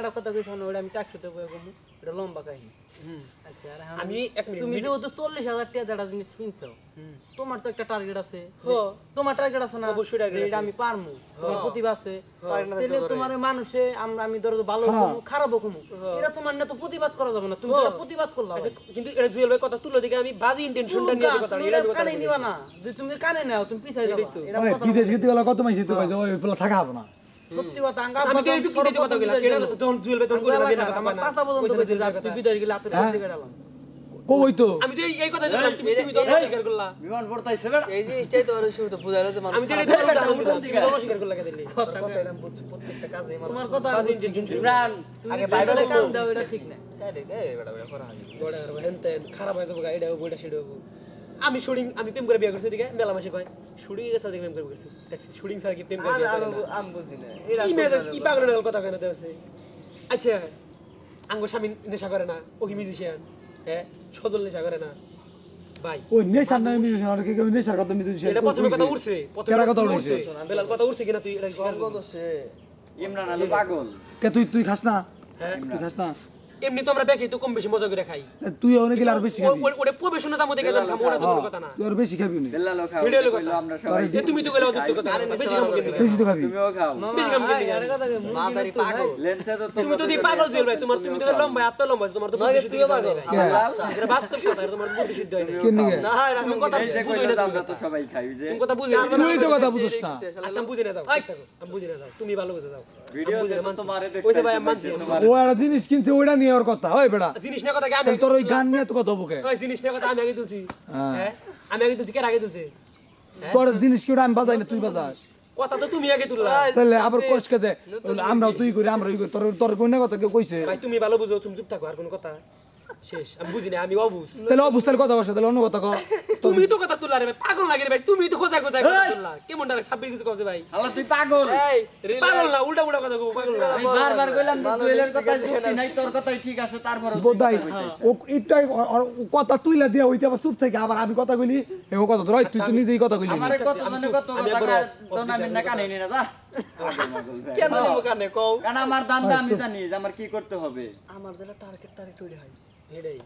একটা কথা কইছ না ওটা আমি টাকশোতে বয়ে কমু এটা লম্বা কাহিনী। হুম। আচ্ছা আর আমি এক মিনিট তুমি চল্লিশ হাজার টাকা যেটা জিনিস কিনছো তোমার তো একটা টার্গেট আছে। তোমার টার্গেট আছে না অবশ্যই target এটা আমি পারমু তোমার প্রতিভা আছে। তাহলে তোমার মানুষে আমরা আমি ধরো ভালো কমু খারাপ কমু এটা তোমার না তো প্রতিবাদ করা যাবে না তুমি প্রতিবাদ করলা আচ্ছা কিন্তু এটা জুয়েল ভাই কথা তুলো দিকে আমি বাজি ইন্টেনশনটা নিয়ে কথা এটা আমি কানে নিবা না যে তুমি কানে নাও তুমি পিছাই যাবা। এটা কথা বিদেশ গেতে কত মাইছে তো কইছে ওই পোলা থাকা হবে না। সত্যি কথা আঙ্গা আমি তো এই দিতে কথা গেলাম কেন তখন জুয়েল ভাই তখন না যে না কথা না চাচা পর্যন্ত কইছে তুই বিদায় গেলে হাতে হাতে গেলাম কই তো? আমি তো এই- এই কথা দিলাম তুমি তুমি তো অস্বীকার করলা। বিমান পড়তাইছে বেড়া। এই জিনিসটাই তো আর শুরু তো বুঝাইলো যে মানুষ আমি তো এটা তোমার উদাহরণ দিলাম। তুমি তো অস্বীকার করলা কেন দিলে কথা এলাম বুঝছি প্রত্যেকটা কাজে মানুষ তোমার কথা বাজি ইন্টেনশন ছিল আগে বাইরে কাম দাও এটা ঠিক না। কারে করা হয় বড় আর খারাপ হয়ে যাব গা, এটা হব এটা সেটা হব। আমি শুটিং আমি প্রেম করে বিয়ে করছি দিকে মেলা মাসে কয়। শুটিং এর সাথে প্রেম করে করছি। দেখছি শুটিং স্যার কি প্রেম করে বিয়ে করে আমি বুঝি না কি কি পাগল নাগল কথা কেন দেওয়া আচ্ছা আঙ্গ স্বামী নেশা করে না ও কি মিউজিশিয়ান হ্যাঁ সদল নেশা করে না। ভাই ওই নেশার নাই মিউজিশিয়ান আর কি কেউ নেশার কথা মিউজিশিয়ান এটা প্রথমে কথা উঠছে প্রথমে কথা কথা উঠছে? বেলাল কথা উঠছে কিনা তুই এটা কি বল? কত ইমরান আলু পাগল। কে তুই তুই খাস না? হ্যাঁ। তুই খাস না? এমনি তো আমরা ব্যাকি তো কম বেশি মজা করে খাই। তুই অনেক গেলে আর বেশি খাবি। ও- ওটা প্রবেশনে যাব দেখে খাব ওটা তো কোনো কথা না। তুই আর বেশি খাবি না। খাও ভিডিও কইলো কথা। আমরা সবাই এ তুমি তো গেলে অযুক্ত কথা বেশি খাব কিন্তু বেশি তো খাবি। তুমিও খাও। বেশি খাব কিন্তু আরে কথা মাদারি পাগল। লেন্সে তো তুমি তো দি পাগল ভাই তোমার তুমি তো লম্বা হাত লম্বা তোমার তো বুদ্ধি তুইও শুদ্ধি পাগল। এটা বাস্তব কথা এটা তোমার বুদ্ধি শুদ্ধি হয় না। কেন না তুমি কথা কইলো না আমরা তুমি তো সবাই খাই যে। তুমি কথা বুঝি না তুই তো কথা বুঝছ না। আচ্ছা বুঝি না যাও আমি বুঝি না যাও তুমি ভালো বুঝে যাও। ভিডিও আমি ও একটা জিনিস কিনছে ওইটা নিয়ে ওর কথা। জিনিস কথা তোর ওই গান নিয়ে তো কথা বুকে। ওই জিনিস না কথা আমি আগে তুলছি। হ্যাঁ। আমি আগে তুলছি কে আগে তুলছে? তোর জিনিস কি ওটা আমি বাজাই না তুই বাজাস? কথা তো তুমি আগে তুললা। তাহলে আবার কোষ কে দে। আমরাও তুই করি আমরা করি। তোর তোর কোন কথা কেউ কইছে? ভাই তুমি ভালো বুঝো তুমি চুপ থাকো আর কোনো কথা। শেষ আমি বুঝি না আমি অবুঝ। তাহলে অবস্থার কথা বসে তাহলে অন্য কথা কো তুমি তো কথা তুললা রে ভাই পাগল লাগে রে ভাই? তুমি তো খোঁজা খোঁজা কথা তুললা। কেমন ডারে ছাব্বির কিছু কইছে ভাই? হালা তুই পাগল? এই পাগল না উল্টা উল্টা কথা কও পাগল না। আমি বারবার কইলাম যে কথা যুক্তি নাই তোর কথাই ঠিক আছে তারপর বোধাই ও কথা তুইলা দিয়া ওইটা আবার চুপ থেকে আবার আমি কথা কইলি এ ও কথা ধর তুই তুই নিজেই কথা কইলি আমারে কত জনে কত কথা একবার তো না না কানে নি যা। কেন নিব কানে কও? কারণ আমার দামটা আমি জানি আমার কি করতে হবে? আমার যেটা টার্গেট টার্গেট তৈরি হয়। এটাই